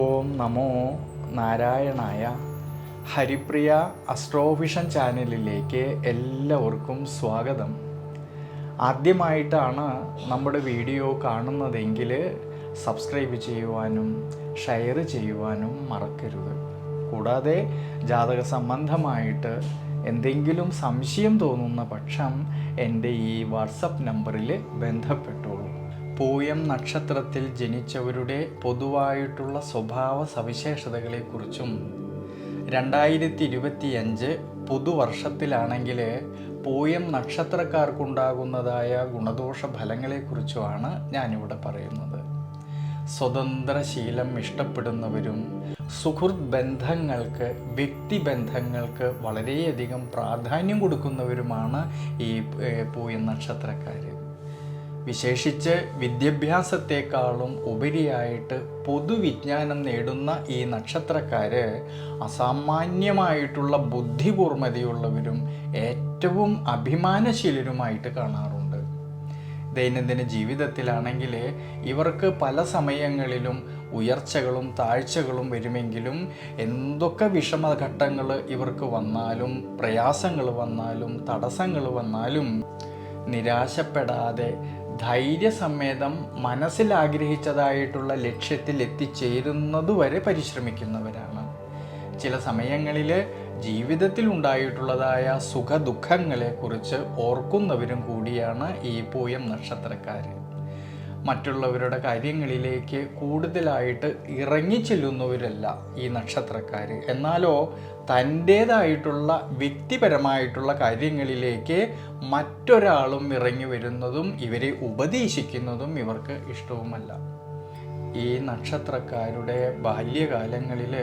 ഓം നമോ നാരായണായ ഹരിപ്രിയ അസ്ട്രോവിഷൻ ചാനലിലേക്ക് എല്ലാവർക്കും സ്വാഗതം. ആദ്യമായിട്ടാണ് നമ്മുടെ വീഡിയോ കാണുന്നതെങ്കിൽ സബ്സ്ക്രൈബ് ചെയ്യുവാനും ഷെയർ ചെയ്യുവാനും മറക്കരുത്. കൂടാതെ ജാതക സംബന്ധമായിട്ട് എന്തെങ്കിലും സംശയം തോന്നുന്ന പക്ഷം എന്റെ ഈ വാട്സപ്പ് നമ്പറിൽ ബന്ധപ്പെട്ടോളൂ. പൂയം നക്ഷത്രത്തിൽ ജനിച്ചവരുടെ പൊതുവായിട്ടുള്ള സ്വഭാവ സവിശേഷതകളെക്കുറിച്ചും രണ്ടായിരത്തി ഇരുപത്തിയഞ്ച് പുതുവർഷത്തിലാണെങ്കിൽ പൂയം നക്ഷത്രക്കാർക്കുണ്ടാകുന്നതായ ഗുണദോഷ ഫലങ്ങളെക്കുറിച്ചുമാണ് ഞാനിവിടെ പറയുന്നത്. സ്വതന്ത്രശീലം ഇഷ്ടപ്പെടുന്നവരും സുഹൃത്ത് ബന്ധങ്ങൾക്ക് വ്യക്തിബന്ധങ്ങൾക്ക് വളരെയധികം പ്രാധാന്യം കൊടുക്കുന്നവരുമാണ് ഈ പൂയം നക്ഷത്രക്കാർ വിശേഷിച്ച് വിദ്യാഭ്യാസത്തെക്കാളും ഉപരിയായിട്ട് പൊതുവിജ്ഞാനം നേടുന്ന ഈ നക്ഷത്രക്കാര് അസാമാന്യമായിട്ടുള്ള ബുദ്ധികൂർമ്മതയുള്ളവരും ഏറ്റവും അഭിമാനശീലരുമായിട്ട് കാണാറുണ്ട്. ദൈനംദിന ജീവിതത്തിലാണെങ്കിൽ ഇവർക്ക് പല സമയങ്ങളിലും ഉയർച്ചകളും താഴ്ചകളും വരുമെങ്കിലും എന്തൊക്കെ വിഷമഘട്ടങ്ങൾ ഇവർക്ക് വന്നാലും പ്രയാസങ്ങൾ വന്നാലും തടസ്സങ്ങൾ വന്നാലും നിരാശപ്പെടാതെ ധൈര്യസമേതം മനസ്സിൽ ആഗ്രഹിച്ചതായിട്ടുള്ള ലക്ഷ്യത്തിൽ എത്തിച്ചേരുന്നതുവരെ പരിശ്രമിക്കുന്നവരാണ്. ചില സമയങ്ങളിൽ ജീവിതത്തിൽ ഉണ്ടായിട്ടുള്ളതായ സുഖ ദുഃഖങ്ങളെക്കുറിച്ച് ഓർക്കുന്നവരും കൂടിയാണ് ഈ പൂയം നക്ഷത്രക്കാർ മറ്റുള്ളവരുടെ കാര്യങ്ങളിലേക്ക് കൂടുതലായിട്ട് ഇറങ്ങിച്ചെല്ലുന്നവരല്ല ഈ നക്ഷത്രക്കാർ എന്നാലോ തന്റേതായിട്ടുള്ള വ്യക്തിപരമായിട്ടുള്ള കാര്യങ്ങളിലേക്ക് മറ്റൊരാളും ഇറങ്ങി വരുന്നതും ഇവരെ ഉപദേശിക്കുന്നതും ഇവർക്ക് ഇഷ്ടവുമല്ല. ഈ നക്ഷത്രക്കാരുടെ ബാല്യകാലങ്ങളിൽ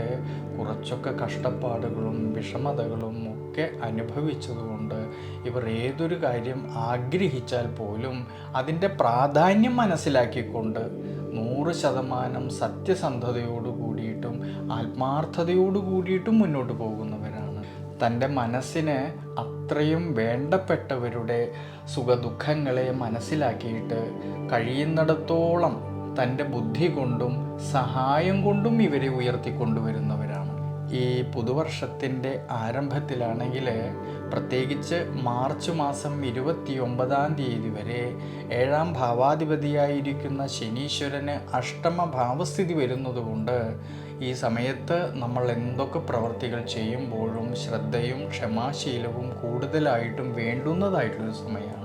കുറച്ചൊക്കെ കഷ്ടപ്പാടുകളും വിഷമതകളും ഒക്കെ അനുഭവിച്ചതുകൊണ്ട് ഇവർ ഏതൊരു കാര്യം ആഗ്രഹിച്ചാൽ പോലും അതിന്റെ പ്രാധാന്യം മനസ്സിലാക്കിക്കൊണ്ട് നൂറ് ശതമാനം സത്യസന്ധതയോട് കൂടിയിട്ടും ആത്മാർത്ഥതയോട് കൂടിയിട്ടും മുന്നോട്ട് പോകുന്നവരാണ്. തന്റെ മനസ്സിന് അത്രയും വേണ്ടപ്പെട്ടവരുടെ സുഖദുഃഖങ്ങളെ മനസ്സിലാക്കിയിട്ട് കഴിയുന്നിടത്തോളം തന്റെ ബുദ്ധി കൊണ്ടും സഹായം കൊണ്ടും ഇവരെ ഉയർത്തിക്കൊണ്ടുവരുന്നവരാണ്. ഈ പുതുവർഷത്തിന്റെ ആരംഭത്തിലാണെങ്കിൽ പ്രത്യേകിച്ച് മാർച്ച് മാസം ഇരുപത്തി ഒമ്പതാം തീയതി വരെ ഏഴാം ഭാവാധിപതിയായിരിക്കുന്ന ശനീശ്വരന് അഷ്ടമ ഭാവസ്ഥിതി വരുന്നതുകൊണ്ട് ഈ സമയത്ത് നമ്മൾ എന്തൊക്കെ പ്രവർത്തികൾ ചെയ്യുമ്പോഴും ശ്രദ്ധയും ക്ഷമാശീലവും കൂടുതലായിട്ടും വേണ്ടുന്നതായിട്ടുള്ളൊരു സമയമാണ്.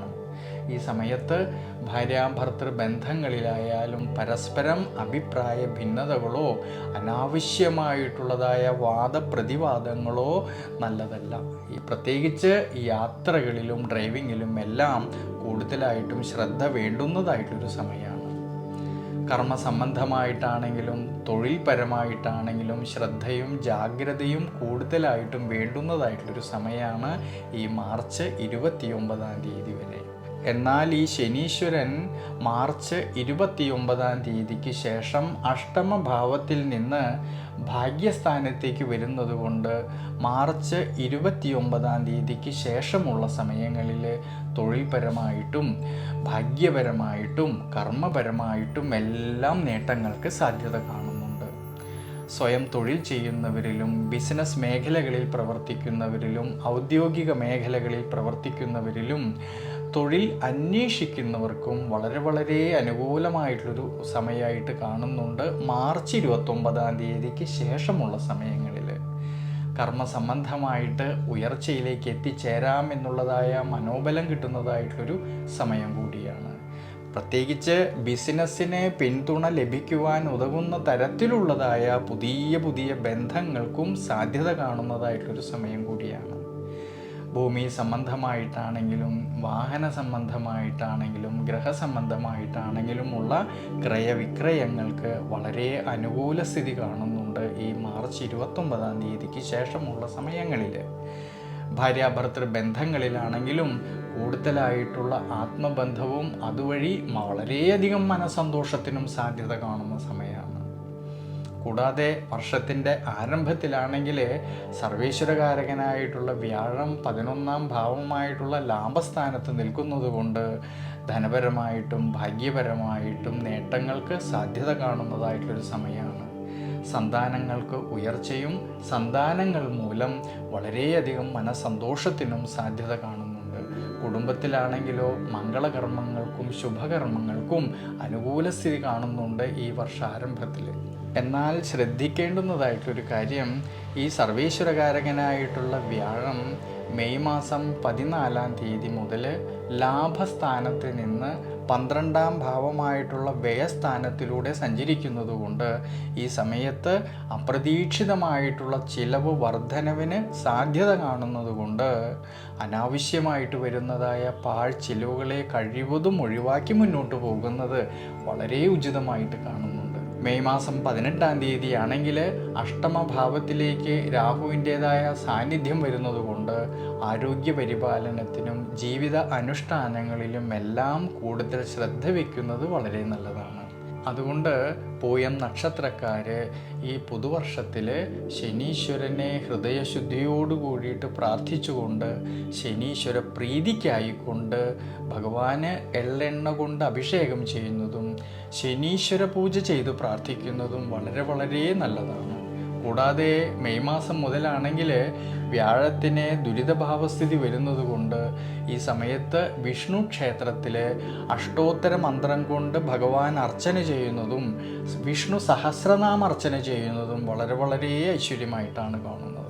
ഈ സമയത്ത് ഭാര്യാഭർത്തൃ ബന്ധങ്ങളിലായാലും പരസ്പരം അഭിപ്രായ ഭിന്നതകളോ അനാവശ്യമായിട്ടുള്ളതായ വാദപ്രതിവാദങ്ങളോ നല്ലതല്ല. ഈ പ്രത്യേകിച്ച് യാത്രകളിലും ഡ്രൈവിങ്ങിലും എല്ലാം കൂടുതലായിട്ടും ശ്രദ്ധ വേണ്ടുന്നതായിട്ടൊരു സമയമാണ്. കർമ്മ സംബന്ധമായിട്ടാണെങ്കിലും തൊഴിൽപരമായിട്ടാണെങ്കിലും ശ്രദ്ധയും ജാഗ്രതയും കൂടുതലായിട്ടും വേണ്ടുന്നതായിട്ടുള്ളൊരു സമയമാണ് ഈ മാർച്ച് ഇരുപത്തിയൊമ്പതാം തീയതി വരെ. എന്നാൽ ഈ ശനീശ്വരൻ മാർച്ച് ഇരുപത്തിയൊമ്പതാം തീയതിക്ക് ശേഷം അഷ്ടമ ഭാവത്തിൽ നിന്ന് ഭാഗ്യസ്ഥാനത്തേക്ക് വരുന്നത് കൊണ്ട് മാർച്ച് ഇരുപത്തിയൊമ്പതാം തീയതിക്ക് ശേഷമുള്ള സമയങ്ങളിൽ തൊഴിൽപരമായിട്ടും ഭാഗ്യപരമായിട്ടും കർമ്മപരമായിട്ടും എല്ലാം നേട്ടങ്ങൾക്ക് സാധ്യത കാണുന്നുണ്ട്. സ്വയം തൊഴിൽ ചെയ്യുന്നവരിലും ബിസിനസ് മേഖലകളിൽ പ്രവർത്തിക്കുന്നവരിലും ഔദ്യോഗിക മേഖലകളിൽ പ്രവർത്തിക്കുന്നവരിലും തൊഴിൽ അന്വേഷിക്കുന്നവർക്കും വളരെ വളരെ അനുകൂലമായിട്ടുള്ളൊരു സമയമായിട്ട് കാണുന്നുണ്ട്. മാർച്ച് ഇരുപത്തൊമ്പതാം തീയതിക്ക് ശേഷമുള്ള സമയങ്ങളിൽ കർമ്മസംബന്ധമായിട്ട് ഉയർച്ചയിലേക്ക് എത്തിച്ചേരാം എന്നുള്ളതായ മനോബലം കിട്ടുന്നതായിട്ടൊരു സമയം കൂടിയാണ്. പ്രത്യേകിച്ച് ബിസിനസ്സിനെ പിന്തുണ ലഭിക്കുവാൻ ഉതകുന്ന തരത്തിലുള്ളതായ പുതിയ പുതിയ ബന്ധങ്ങൾക്കും സാധ്യത കാണുന്നതായിട്ടൊരു സമയം കൂടിയാണ്. ഭൂമി സംബന്ധമായിട്ടാണെങ്കിലും വാഹന സംബന്ധമായിട്ടാണെങ്കിലും ഗ്രഹ സംബന്ധമായിട്ടാണെങ്കിലും ഗ്രഹസംബന്ധമായിട്ടാണെങ്കിലുമുള്ള ക്രയവിക്രയങ്ങൾക്ക് വളരെ അനുകൂല സ്ഥിതി കാണുന്നുണ്ട് ഈ മാർച്ച് ഇരുപത്തൊമ്പതാം തീയതിക്ക് ശേഷമുള്ള സമയങ്ങളിൽ ഭാര്യാഭർത്തൃ ബന്ധങ്ങളിലാണെങ്കിലും കൂടുതലായിട്ടുള്ള ആത്മബന്ധവും അതുവഴി വളരെയധികം മനസന്തോഷത്തിനും സാധ്യത കാണുന്ന സമയമാണ് കൂടാതെ വർഷത്തിന്റെ ആരംഭത്തിലാണെങ്കിൽ സർവേശ്വരകാരകനായിട്ടുള്ള വ്യാഴം പതിനൊന്നാം ഭാവമായിട്ടുള്ള ലാഭസ്ഥാനത്ത് നിൽക്കുന്നത് കൊണ്ട് ധനപരമായിട്ടും ഭാഗ്യപരമായിട്ടും നേട്ടങ്ങൾക്ക് സാധ്യത കാണുന്നതായിട്ടൊരു സമയമാണ്. സന്താനങ്ങൾക്ക് ഉയർച്ചയും സന്താനങ്ങൾ മൂലം വളരെയധികം മനസന്തോഷത്തിനും സാധ്യത കാണുന്നുണ്ട്. കുടുംബത്തിലാണെങ്കിലോ മംഗളകർമ്മങ്ങൾക്കും ശുഭകർമ്മങ്ങൾക്കും അനുകൂല സ്ഥിതി കാണുന്നുണ്ട് ഈ വർഷാരംഭത്തിൽ എന്നാൽ ശ്രദ്ധിക്കേണ്ടുന്നതായിട്ടൊരു കാര്യം ഈ സർവീശ്വരകാരകനായിട്ടുള്ള വ്യാഴം മെയ് മാസം പതിനാലാം തീയതി മുതൽ ലാഭസ്ഥാനത്ത് നിന്ന് പന്ത്രണ്ടാം ഭാവമായിട്ടുള്ള വ്യയസ്ഥാനത്തിലൂടെ സഞ്ചരിക്കുന്നതുകൊണ്ട് ഈ സമയത്ത് അപ്രതീക്ഷിതമായിട്ടുള്ള ചിലവ് വർധനവിന് സാധ്യത കാണുന്നതുകൊണ്ട് അനാവശ്യമായിട്ട് വരുന്നതായ പാഴ്ചിലവുകളെ കഴിവതും ഒഴിവാക്കി മുന്നോട്ട് പോകുന്നത് വളരെ ഉചിതമായിട്ട് കാണുന്നുണ്ട് മെയ് മാസം പതിനെട്ടാം തീയതി ആണെങ്കിൽ അഷ്ടമഭാവത്തിലേക്ക് രാഹുവിന്റേതായ സാന്നിധ്യം വരുന്നതുകൊണ്ട് ആരോഗ്യ പരിപാലനത്തിനും ജീവിത അനുഷ്ഠാനങ്ങളിലും എല്ലാം കൂടുതൽ ശ്രദ്ധ വയ്ക്കുന്നത് വളരെ നല്ലതാണ്. അതുകൊണ്ട് പൂയം നക്ഷത്രക്കാർ ഈ പുതുവർഷത്തിൽ ശനീശ്വരനെ ഹൃദയശുദ്ധിയോട് കൂടിയിട്ട് പ്രാർത്ഥിച്ചുകൊണ്ട് ശനീശ്വര പ്രീതിക്കായിക്കൊണ്ട് ഭഗവാന് എള്ളെണ്ണ കൊണ്ട് അഭിഷേകം ചെയ്യുന്നതും ശനീശ്വര പൂജ ചെയ്ത് പ്രാർത്ഥിക്കുന്നതും വളരെ വളരെ നല്ലതാണ്. കൂടാതെ മെയ് മാസം മുതലാണെങ്കിൽ വ്യാഴത്തിന് ദുരിതഭാവസ്ഥിതി വരുന്നത് കൊണ്ട് ഈ സമയത്ത് വിഷ്ണു ക്ഷേത്രത്തിൽ അഷ്ടോത്തര മന്ത്രം കൊണ്ട് ഭഗവാൻ അർച്ചന ചെയ്യുന്നതും വിഷ്ണു സഹസ്രനാമ അർച്ചന ചെയ്യുന്നതും വളരെ വളരെ ഐശ്വര്യമായിട്ടാണ് കാണുന്നത്.